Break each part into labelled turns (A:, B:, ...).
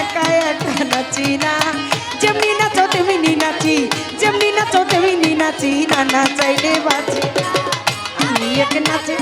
A: একা একা
B: নাচি না। যেমনি নাচো
A: তেমনি নাচি, যেমনি নাচো তেমনি নাচি। না না চাইলে বাঁচি আমি এক নাচে।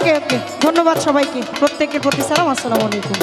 A: ওকে ওকে ধন্যবাদ সবাইকে। প্রত্যেকের প্রতি সালাম আসসালামু আলাইকুম।